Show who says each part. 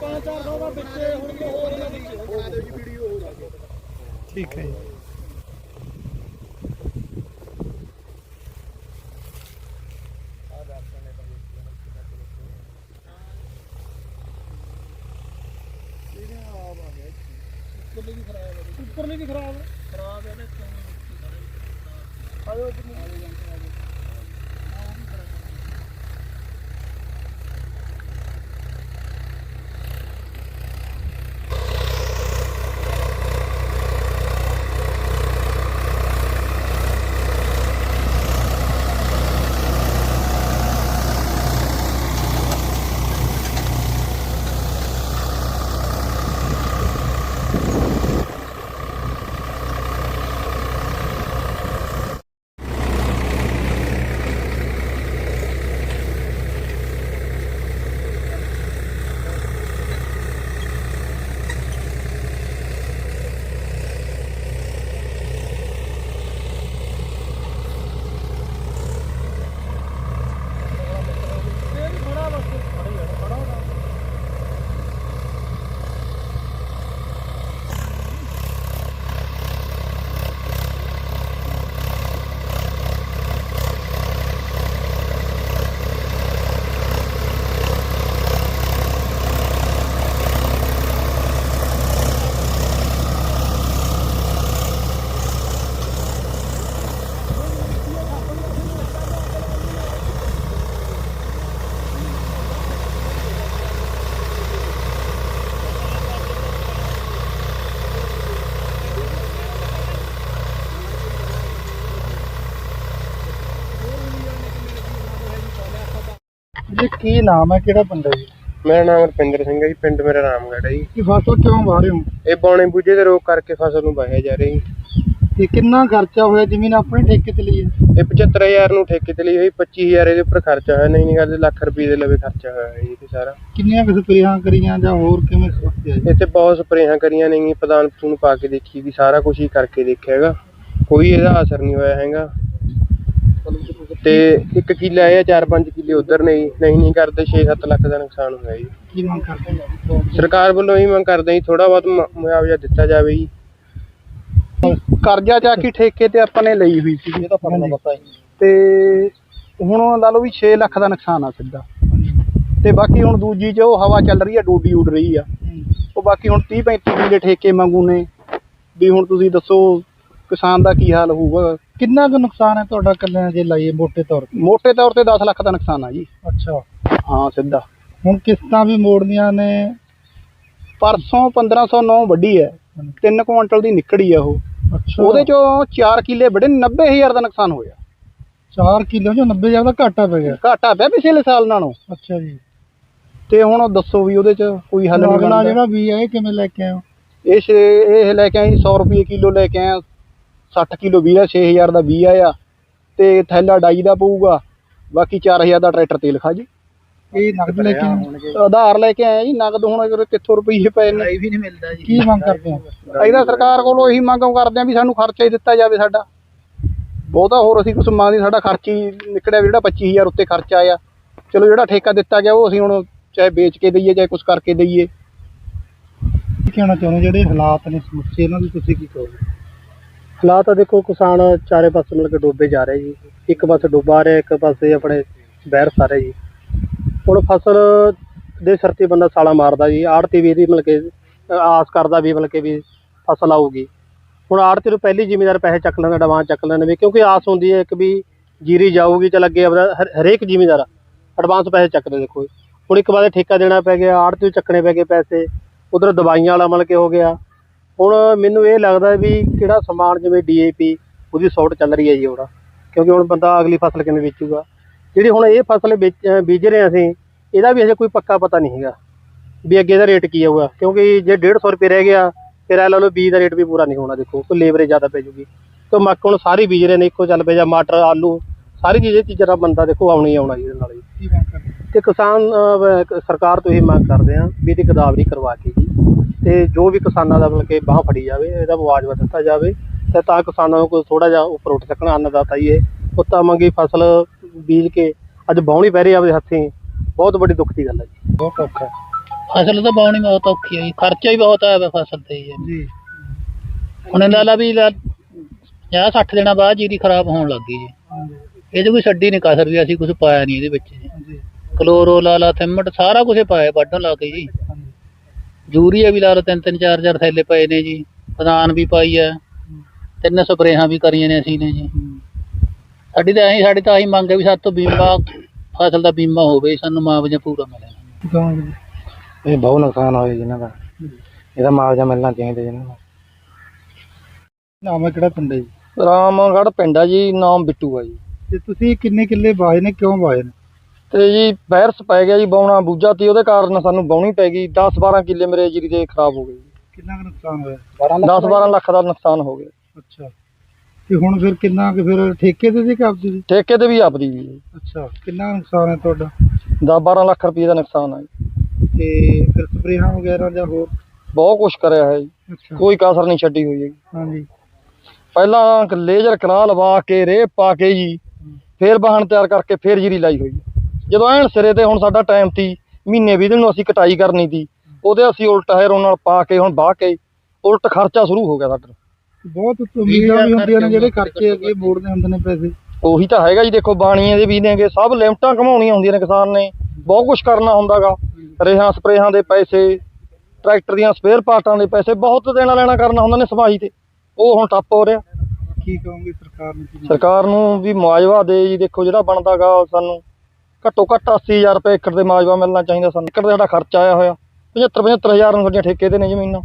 Speaker 1: ਪੰਜ ਚਾਰ ਸੌ ਦਾ ਵਿੱਚੇ ਹੁਣ ਵੀ ਹੋਰ ਨਾ
Speaker 2: ਠੀਕ ਹੈ ਜੀ
Speaker 1: ਉੱਪਰਲੇ ਵੀ ਖਰਾਬ ਹੈ ਖਰਾਬ ਹੈ ਤੇ ਆਇਓ ਇਹ
Speaker 2: ਜੀ ਕੀ ਨਾਮ ਹੈ? ਕਿਹੜਾ ਪਿੰਡ ਹੈ ਜੀ?
Speaker 3: ਮੇਰਾ ਨਾਮ ਰਪਿੰਦਰ ਸਿੰਘ ਹੈ ਜੀ ਪਿੰਡ ਮੇਰਾ ਰਾਮਗੜ੍ਹ ਹੈ ਜੀ।
Speaker 2: ਕੀ ਫਸਲ ਕਿਉਂ ਵਾਹ ਰਹੇ ਹੋ?
Speaker 3: ਇਹ ਬੌਣੇ ਬੂਝੇ ਦੇ ਰੋਗ ਕਰਕੇ ਫਸਲ ਨੂੰ ਵਾਹਿਆ ਜਾ ਰਹੀ
Speaker 2: ਤੇ ਕਿੰਨਾ ਖਰਚਾ ਹੋਇਆ? ਜ਼ਮੀਨ ਆਪਣੀ ਠੇਕੇ ਤੇ ਲਈ ਹੈ?
Speaker 3: ਇਹ 75000 ਨੂੰ ਠੇਕੇ ਤੇ ਲਈ ਹੋਈ 25000 ਇਹਦੇ ਉੱਪਰ ਖਰਚਾ ਹੋਇਆ। ਨਹੀਂ ਨਹੀਂ ਕਰਦੇ ਲੱਖ ਰੁਪਏ ਦੇ ਲਵੇ ਖਰਚਾ ਹੋਇਆ ਜੀ ਤੇ ਸਾਰਾ।
Speaker 2: ਕਿੰਨੀਆਂ ਕੁ ਸਪਰੇਹਾਂ ਕਰੀਆਂ ਜਾਂ ਹੋਰ ਕਿਵੇਂ ਸੋਚਿਆ ਜੀ?
Speaker 3: ਇੱਥੇ ਬਹੁਤ ਸਪਰੇਹਾਂ ਕਰੀਆਂ ਨਹੀਂ ਪ੍ਰਧਾਨ ਨੂੰ ਪਾ ਕੇ ਦੇਖੀ ਵੀ ਸਾਰਾ ਕੁਝ ਹੀ ਕਰਕੇ ਦੇਖਿਆ ਹੈਗਾ। ਕੋਈ ਇਹਦਾ ਅਸਰ ਨਹੀਂ ਹੋਇਆ ਹੈਗਾ। ਤੇ ਇੱਕ ਕਿੱਲਾ ਇਹ 4-5 ਕਿੱਲੇ ਉਧਰ ਨਹੀਂ ਨਹੀਂ ਨਹੀਂ ਕਰਦੇ 6-7 ਲੱਖ ਦਾ ਨੁਕਸਾਨ ਹੋਇਆ ਜੀ।
Speaker 2: ਕੀ ਮੰਗ ਕਰਦੇ ਹੋ?
Speaker 3: ਸਰਕਾਰ ਵੱਲੋਂ ਹੀ ਮੰਗ ਕਰਦੇ ਜੀ ਥੋੜਾ ਬਹੁਤ ਮੁ- ਮੁਆਵਜ਼ਾ ਦਿੱਤਾ ਜਾਵੇ ਜੀ।
Speaker 4: ਕਰਜ਼ਾ ਚੱਕ ਕੇ ਠੇਕੇ ਤੇ ਆਪਾਂ ਨੇ ਲਈ ਹੋਈ ਸੀ
Speaker 2: ਇਹ ਤਾਂ ਪੜਨਾ ਪਤਾ ਹੀ
Speaker 4: ਤੇ ਹੁਣ ਲਾ ਲਓ ਵੀ 6 ਲੱਖ ਦਾ ਨੁਕਸਾਨ ਆ ਸਿੱਧਾ। ਤੇ ਬਾਕੀ ਹੁਣ ਦੂਜੀ 'ਚ ਉਹ ਹਵਾ ਚੱਲ ਰਹੀ ਆ ਡੋਡੀ ਉੱਡ ਰਹੀ ਆ। ਉਹ ਬਾਕੀ ਹੁਣ 30 35 ਕਿੱਲੇ ਠੇਕੇ ਮੰਗੂ ਨੇ। ਵੀ ਹੁਣ ਤੁਸੀਂ ਦੱਸੋ ਕਿਸਾਨ ਦਾ ਕੀ ਹਾਲ ਹੋਊਗਾ?
Speaker 2: ਕਿੰਨਾ ਕੁ ਨੁਕਸਾਨ ਹੈ ਤੁਹਾਡਾ ਕੱਲਿਆਂ ਜੇ ਲਾਈਏ ਮੋਟੇ ਤੌਰ ਤੇ?
Speaker 4: ਮੋٹے ਤੌਰ ਤੇ 10 ਲੱਖ ਦਾ ਨੁਕਸਾਨ ਆ ਜੀ।
Speaker 2: ਅੱਛਾ।
Speaker 4: ਹਾਂ ਸਿੱਧਾ।
Speaker 2: ਹੁਣ ਕਿਸ਼ਤਾਂ ਵੀ ਮੋੜਨੀਆਂ ਨੇ।
Speaker 4: ਪਰਸੋਂ 1509 ਵੱਡੀ ਹੈ। 3 ਕੁਇੰਟਲ ਦੀ ਨਿਕੜੀ ਆ ਉਹ।
Speaker 2: ਅੱਛਾ।
Speaker 4: ਉਹਦੇ ਚੋਂ 4 ਕਿੱਲੇ ਵੱਡੇ 90000 ਦਾ ਨੁਕਸਾਨ ਹੋਇਆ।
Speaker 2: 4 ਕਿਲੋ ਚੋਂ 90 ਹਜ਼ਾਰ ਦਾ ਘਾਟਾ ਪੈ ਗਿਆ।
Speaker 4: ਘਾਟਾ ਪਿਆ ਪਿਛਲੇ ਸਾਲ ਨਾਲੋਂ।
Speaker 2: ਅੱਛਾ ਜੀ।
Speaker 4: ਤੇ ਹੁਣ ਦੱਸੋ ਵੀ ਉਹਦੇ ਚ ਕੋਈ ਹੱਲ ਨਹੀਂ
Speaker 2: ਅਗਲਾ
Speaker 4: ਬਣਦਾ।
Speaker 2: ਜਿਹੜਾ ਵੀ ਹੈ ਇਹ ਕਿਵੇਂ ਲੈ ਕੇ ਆਏ
Speaker 4: ਇਹ ਇਹ ਲੈ ਕੇ ਆਏ 100 ਰੁਪਏ ਕਿਲੋ ਲੈ ਕੇ ਆਏ 60 ਕਿਲੋ ਦਾ 6000 ਦਾ 20 ਆਇਆ ਤੇ ਥੈਲਾ ਡਾਈ ਦਾ ਪਊਗਾ ਬਾਕੀ 4000 ਦਾ ਟਰੈਕਟਰ ਤੇਲ ਖਾ ਜੀ।
Speaker 2: ਇਹ ਨਗਦ ਲੈ ਕੇ ਆਏ?
Speaker 4: ਆਧਾਰ ਲੈ ਕੇ ਆਏ ਜੀ ਨਗਦ ਹੁਣ ਅਗਰ ਕਿੱਥੋਂ ਰੁਪਈਏ ਪਏ ਨੇ।
Speaker 1: ਵੀ ਨਹੀਂ ਮਿਲਦਾ ਜੀ।
Speaker 2: ਕੀ ਮੰਗ ਕਰਦੇ
Speaker 4: ਅਸੀਂ ਤਾਂ ਸਰਕਾਰ ਕੋਲੋਂ ਇਹੀ ਮੰਗ ਕਰਦੇ ਆ ਵੀ ਸਾਨੂੰ ਖਰਚਾ ਹੀ ਦਿੱਤਾ ਜਾਵੇ ਸਾਡਾ। ਬਹੁਤਾ ਹੋਰ ਅਸੀਂ ਕੁਝ ਮੰਗਦੇ ਸਾਡਾ ਖਰਚ ਹੀ ਨਿਕੜਿਆ ਵੀ ਜਿਹੜਾ 25000 ਉੱਤੇ ਖਰਚਾ ਆਇਆ। ਚਲੋ ਜਿਹੜਾ ਠੇਕਾ ਦਿੱਤਾ ਗਿਆ ਉਹ ਅਸੀਂ ਹੁਣ ਚਾਹੇ ਵੇਚ ਕੇ ਦਈਏ ਚਾਹੇ ਕੁਝ ਕਰਕੇ ਦਈਏ।
Speaker 2: ਕੀ ਕਹਿਣਾ ਚਾਹੁੰਦੇ ਹੋ? ਜਿਹੜੇ ਹਾਲਾਤ ਨੇ ਸਮੁੱਚੇ ਇਹਨਾਂ ਦੀ ਤੁਸੀਂ ਕੀ ਕਹੋਗੇ?
Speaker 5: ਹਾਲਾਤ ਆ ਦੇਖੋ, ਕਿਸਾਨ ਚਾਰੇ ਪਾਸੇ ਮਿਲ ਕੇ ਡੋਬੇ ਜਾ ਰਹੇ ਜੀ। ਇੱਕ ਪਾਸੇ ਡੁੱਬਾ ਰਿਹਾ, ਇੱਕ ਪਾਸੇ ਆਪਣੇ ਬਹਿਰ ਸਾਰੇ ਜੀ। ਹੁਣ ਫਸਲ ਦੇ ਸਿਰ ਤੇ ਬੰਦਾ ਸਾਲਾ ਮਾਰਦਾ ਜੀ। ਆੜਤੀ ਵੀ ਇਹਦੀ ਮਿਲ ਕੇ, ਆਸ ਕਰਦਾ ਵੀ ਮਿਲ ਕੇ ਵੀ ਫਸਲ ਆਊਗੀ। ਹੁਣ ਆੜਤੀ ਨੂੰ ਪਹਿਲੀ ਜ਼ਿਮੀਦਾਰ ਪੈਸੇ ਚੱਕ ਲੈਂਦਾ ਐਡਵਾਂਸ ਚੱਕ ਲੈਂਦੇ ਵੀ, ਕਿਉਂਕਿ ਆਸ ਹੁੰਦੀ ਹੈ ਇੱਕ ਵੀ ਜੀਰੀ ਜਾਊਗੀ ਚਲ ਅੱਗੇ ਆਪਣਾ ਹਰ- ਹਰੇਕ ਜ਼ਿਮੀਦਾਰ ਐਡਵਾਂਸ ਪੈਸੇ ਚੱਕਦੇ ਦੇਖੋ। ਹੁਣ ਇੱਕ ਵਾਰ ਠੇਕਾ ਦੇਣਾ ਪੈ ਗਿਆ ਆੜਤੀ ਨੂੰ ਚੱਕਣੇ ਪੈ ਗਏ ਪੈਸੇ। ਉਧਰ ਦਵਾਈਆਂ ਵਾਲਾ ਮਿਲ ਕੇ ਹੋ ਗਿਆ। ਹੁਣ ਮੈਨੂੰ ਇਹ ਲੱਗਦਾ ਵੀ ਕਿਹੜਾ ਸਮਾਨ ਜਿਵੇਂ ਡੀਏਪੀ ਉਹਦੀ ਸ਼ਾਰਟ ਚੱਲ ਰਹੀ ਹੈ ਜੀ ਹੁਣ, ਕਿਉਂਕਿ ਹੁਣ ਬੰਦਾ ਅਗਲੀ ਫਸਲ ਕਿਵੇਂ ਵੇਚੂਗਾ। ਜਿਹੜੀ ਹੁਣ ਇਹ ਫਸਲ ਵੇਚ- ਬੀਜ ਰਹੇ ਹਾਂ ਅਸੀਂ, ਇਹਦਾ ਵੀ ਅਜੇ ਕੋਈ ਪੱਕਾ ਪਤਾ ਨਹੀਂ ਹੈਗਾ ਵੀ ਅੱਗੇ ਦਾ ਰੇਟ ਕੀ ਆਊਗਾ, ਕਿਉਂਕਿ ਜੇ 150 ਰੁਪਏ ਰਹਿ ਗਿਆ, ਫਿਰ ਇਹ ਲਾ ਲਓ ਬੀਜ ਦਾ ਰੇਟ ਵੀ ਪੂਰਾ ਨਹੀਂ ਹੋਣਾ, ਦੇਖੋ, ਕੋਈ ਲੇਬਰੇ ਜ਼ਿਆਦਾ ਪੈ ਜੂਗੀ। ਤੇ ਮੱਕ ਹੁਣ ਸਾਰੀ ਬੀਜ ਰਹੇ ਨੇ, ਇੱਕੋ ਚੱਲ ਪਏ ਜਾਂ ਮਟਰ, ਆਲੂ, ਸਾਰੀ ਚੀਜ਼ਾਂ ਚੀਜ਼ਾਂ ਦਾ ਬੰਦਾ ਦੇਖੋ ਆਉਣਾ ਹੀ ਆਉਣਾ ਜੀ ਇਹਦੇ ਨਾਲ ਜੀ। ਤੇ ਕਿਸਾਨ ਅਹ, ਵ- ਸਰਕਾਰ ਤੋਂ ਇਹ ਮੰਗ ਕਰਦੇ ਆ ਵੀ ਇਹਦੀ ਗਦਾਵਰੀ ਕਰਵਾ ਕੇ ਜੀ। ਤੇ ਜੋ ਵੀ ਕਿਸਾਨਾਂ ਦਾ ਮਤਲਬ ਕਿ ਬਾਹ ਫੜੀ ਜਾਵੇ ਇਹਦਾ ਮੁਆਵਜ਼ਾ ਦਿੱਤਾ ਜਾਵੇ ਤੇ ਤਾਂ ਕਿਸਾਨਾਂ ਨੂੰ ਕੋਈ ਥੋੜਾ ਜਿਹਾ ਉੱਪਰ ਉੱਠ ਸਕਣ ਅੰਨਦਾਤਾ ਹੀ ਇਹ। ਪੁੱਤਾ ਮੰਗੀ ਫਸਲ ਬੀਜ ਕੇ ਅੱਜ ਬਾਉਣੀ ਪੈ ਰਹੀ ਆ ਆਪਦੇ ਹੱਥੀਂ। ਬਹੁਤ ਵੱਡੀ ਦੁੱਖ ਦੀ ਗੱਲ ਹੈ ਜੀ।
Speaker 2: ਬਹੁਤ ਔਖਾ।
Speaker 1: ਫਸਲ ਤਾਂ ਬਾਉਣੀ ਬਹੁਤ ਔਖੀ ਹੈ ਜੀ। ਖਰਚਾ ਹੀ ਬਹੁਤ ਆਇਆ ਵਾ ਫਸਲ ਤੇ ਜੀ।
Speaker 2: ਜੀ।
Speaker 1: ਹੁਣ ਲਾ ਲਾ ਵੀ ਲਾ 60 ਦਿਨਾਂ ਬਾਅਦ ਜੀਰੀ ਖਰਾਬ ਹੋਣ ਲੱਗ ਗਈ ਜੀ। ਇਹਦੇ ਕੋਈ ਛੱਡੀ ਨਹੀਂ ਕਸਰ ਵੀ ਅਸੀਂ ਕੁਝ ਪਾਇਆ ਨਹੀਂ ਇਹਦੇ ਵਿੱਚ। ਜੀ
Speaker 2: ਜੀ
Speaker 1: ਕਲੋਰੋ ਲਾ ਲਾ ਥਿਮਟ ਸਾਰਾ ਕੁਝ ਪਾਇਆ ਵੱਢਣ ਲਾ ਕੇ ਜੀ। ਯੂਰੀਆ ਵੀ ਲਾ ਲਓ ਤਿੰਨ ਤਿੰਨ ਚਾਰ ਚਾਰ ਥੈਲੇ ਪਏ ਨੇ ਜੀ। ਪ੍ਰਧਾਨ ਵੀ ਪਾਈ ਹੈ ਤਿੰਨ ਸਪਰੇਹਾਂ ਵੀ ਕਰੀਆਂ ਨੇ ਅਸੀਂ ਨੇ ਜੀ। ਸਾਡੀ ਤਾਂ ਐਂ ਸਾਡੀ ਤਾਂ ਆਹੀ ਮੰਗ ਹੈ ਵੀ ਸਾਡੇ ਤੋਂ ਬੀਮਾ ਫਸਲ ਦਾ ਬੀਮਾ ਹੋਵੇ ਸਾਨੂੰ ਮੁਆਵਜ਼ਾ ਪੂਰਾ ਮਿਲੇ।
Speaker 5: ਇਹ ਬਹੁਤ ਨੁਕਸਾਨ ਹੋਇਆ ਜੀ ਇਹਨਾਂ ਦਾ। ਇਹਦਾ ਮੁਆਵਜ਼ਾ ਮਿਲਣਾ ਚਾਹੀਦਾ ਜੀ ਇਹਨਾਂ ਨੂੰ।
Speaker 2: ਨਾਮ ਹੈ ਕਿਹੜਾ ਪਿੰਡ ਹੈ ਜੀ?
Speaker 3: ਰਾਮਗੜ੍ਹ ਪਿੰਡ ਆ ਜੀ ਨਾਮ ਬਿੱਟੂ ਆ ਜੀ।
Speaker 2: ਤੇ ਤੁਸੀਂ ਕਿੰਨੇ ਕਿੱਲੇ ਵਾਏ ਨੇ ਕਿਉਂ ਵਾਏ ਨੇ?
Speaker 3: ਤੇ ਜੀ ਵਾਇਰਸ ਪੈ ਗਿਆ ਜੀ ਬਾਉਣਾ ਬੂਝਾ ਤੇ ਉਹਦੇ ਕਾਰਨ ਸਾਨੂੰ ਬਾਉਣੀ ਪੈ ਗਈ। 10 12 ਕਿੱਲੇ ਮੇਰੇ ਜੀਰੀ ਦੇ ਖਰਾਬ ਹੋ ਗਏ
Speaker 2: ਕਿੰਨਾ ਕੁ ਨੁਕਸਾਨ ਹੋਇਆ?
Speaker 3: 10 12 ਲੱਖ ਦਾ ਨੁਕਸਾਨ ਹੋ ਗਿਆ।
Speaker 2: ਅੱਛਾ। ਤੇ ਹੁਣ ਫਿਰ ਕਿੰਨਾ ਕੁ ਫਿਰ ਠੇਕੇ ਤੇ ਸੀ ਕਬਜ਼ੇ ਦੀ?
Speaker 3: ਠੇਕੇ ਤੇ ਵੀ ਆਪਦੀ ਵੀ
Speaker 2: ਅੱਛਾ ਕਿੰਨਾ ਕੁ ਨੁਕਸਾਨ ਹੈ ਤੁਹਾਡਾ?
Speaker 3: 10 12 ਲੱਖ ਰੁਪਏ ਦਾ ਨੁਕਸਾਨ ਆ ਜੀ
Speaker 2: ਤੇ ਫਿਰ ਸਪਰੇਹਾਂ ਵਗੈਰਾ ਜਾਂ ਹੋਰ?
Speaker 3: ਬਹੁਤ ਕੁਛ ਕਰਿਆ ਹੈ ਜੀ।
Speaker 2: ਅੱਛਾ।
Speaker 3: ਕੋਈ ਕਸਰ ਨਹੀਂ ਛੱਡੀ ਹੋਈ ਹੈਗੀ
Speaker 2: ਹਾਂਜੀ।
Speaker 3: ਪਹਿਲਾਂ ਲੇਜ਼ਰ ਕਰਾ ਲਵਾ ਕੇ ਰੇਪ ਪਾ ਕੇ ਜੀ ਫੇਰ ਬਾਹਣ ਤਿਆਰ ਕਰਕੇ ਫੇਰ ਜੀਰੀ ਲਾਈ ਹੋਈ ਹੈ। ਜਦੋਂ ਐਨ ਸਿਰੇ ਤੇ ਹੁਣ ਸਾਡਾ ਟਾਈਮ ਤੀ ਮਹੀਨੇ ਵੀਹ ਦਿਨ ਨੂੰ ਅਸੀਂ ਕਟਾਈ ਕਰਨੀ ਤੀ ਉਹਦੇ ਅਸੀਂ ਉਲਟ ਹੈਰੋਂ ਨਾਲ ਪਾ ਕੇ ਹੁਣ ਬਾਹ ਕੇ ਉਲਟ ਖਰਚਾ ਸ਼ੁਰੂ ਹੋ ਗਿਆ ਸਾਡਾ।
Speaker 2: ਬਹੁਤ ਉਮੀਦਾਂ ਵੀ ਹੁੰਦੀਆਂ ਨੇ ਜਿਹੜੇ ਖਰਚੇ ਅੱਗੇ ਮੋੜਨੇ ਹੁੰਦੇ ਨੇ ਪੈਸੇ।
Speaker 3: ਉਹੀ ਤਾਂ ਹੈਗਾ ਜੀ ਦੇਖੋ ਬਾਣੀਆਂ ਦੇ ਵੀ ਨੇਗੇ ਸਭ ਲਿਮਟਾਂ ਕਮਾਉਣੀਆਂ ਹੁੰਦੀਆਂ ਨੇ ਕਿਸਾਨ ਨੇ ਬਹੁਤ ਕੁਝ ਕਰਨਾ ਹੁੰਦਾਗਾ। ਰੇਹਾਂ ਸਪਰੇਹਾਂ ਦੇ ਪੈਸੇ ਟਰੈਕਟਰ ਦੀਆਂ ਸਪੇਅਰ ਪਾਰਟਾਂ ਦੇ ਪੈਸੇ ਬਹੁਤ ਦੇਣਾ ਲੈਣਾ ਕਰਨਾ ਹੁੰਦਾ ਨੇ ਸਮਾਹੀ ਤੇ। ਉਹ ਹੁਣ ਠੱਪ ਹੋ ਰਿਹਾ।
Speaker 2: ਕੀ ਕਹੋਗੇ ਸਰਕਾਰ ਨੂੰ
Speaker 3: ਸਰਕਾਰ ਨੂੰ ਵੀ ਮੁਆਵਜ਼ਾ ਦੇ ਜੀ ਦੇਖੋ ਜਿਹੜਾ ਬਣਦਾਗਾ ਸਾਨੂੰ। ਘੱਟੋ ਘੱਟ 80000 ਰੁਪਏ ਏਕੜ ਦੇ ਮਾਜਵਾ ਮਿਲਣਾ ਚਾਹੀਦਾ ਸਾਨੂੰ। ਏਕੜ ਦਾ ਸਾਡਾ ਖਰਚਾ ਆਇਆ ਹੋਇਆ। 75 75000 ਨੂੰ ਸਾਡੀਆਂ ਠੇਕੇ ਤੇ ਨੇ ਜ਼ਮੀਨਾਂ।